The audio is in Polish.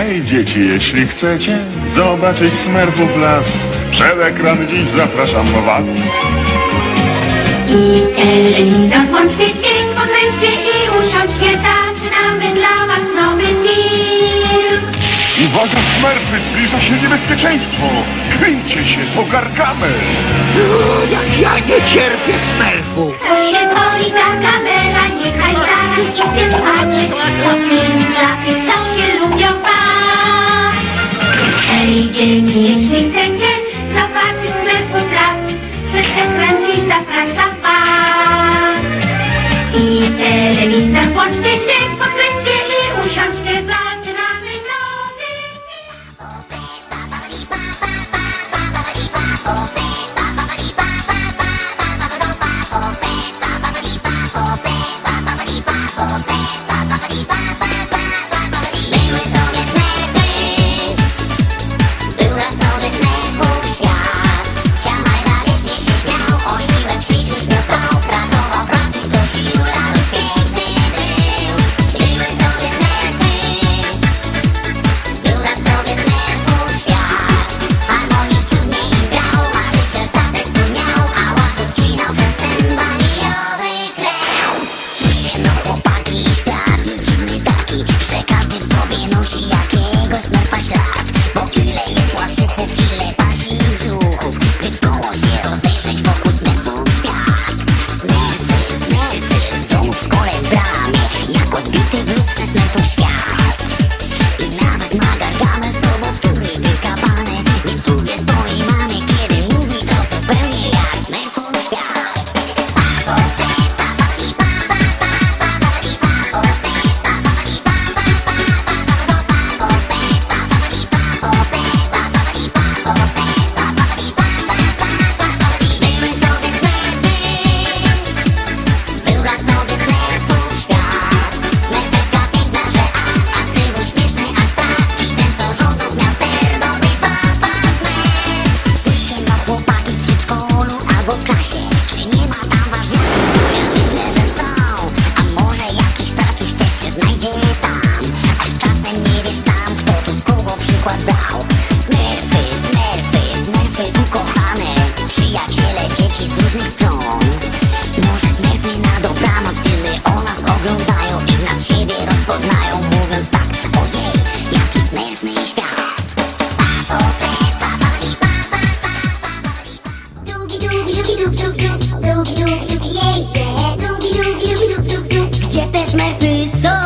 Hej dzieci, jeśli chcecie zobaczyć smerfów las, przed ekran dziś zapraszam was. I Elinka, włączcie dźwięk, podręczcie i usiądźcie, tak, zaczynamy dla was nowy film. Uwaga, smerfy, zbliża się niebezpieczeństwo. Kryjcie się, to gargamel. Jak ja nie cierpię smerfu! Thank you. Gdzie te smerfy są?